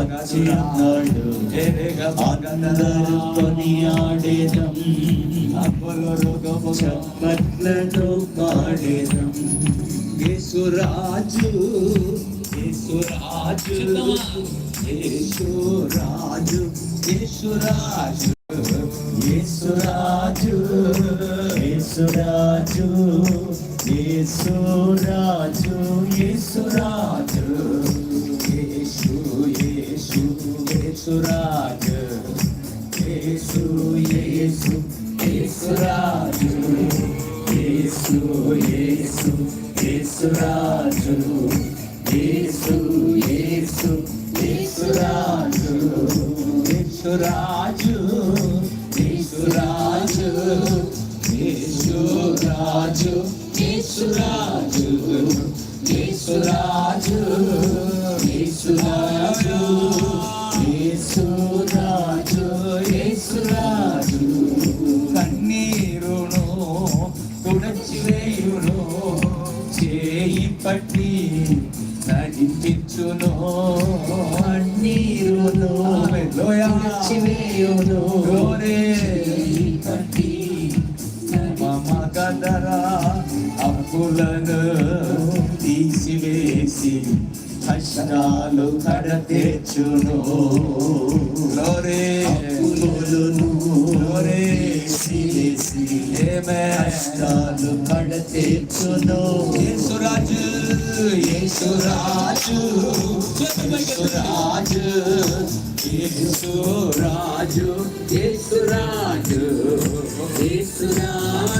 వచ్చి ఉన్నాడు అందరం కొనియాడేదం. చప్పట్లతో పాడేదం. యేసురాజు యేసురాజు యేసురాజు యేసురాజు యేసురాజు యేసురాజు యేసురాజు యేసురాజు. యేసురాజు యేసు యేసు యేసురాజు యేసు యేసు యేసురాజు యేసు యేసు యేసురాజు యేసురాజు యేసురాజు యేసురాజు యేసురాజు యేసురాజు యేసురాజు కన్నీరును తుడచివేయును చేయి పట్టి నడిపించును కన్నీరును తుడచివేయును చేయి పట్టి మమ గదరా అప్పులను తీసివేసి కష్టాలు కడతీర్చును కష్టాలు కడతీర్చును యేసురాజు యేసురాజు యేసురాజు యేసురాజు యేసురాజు యేసురాజు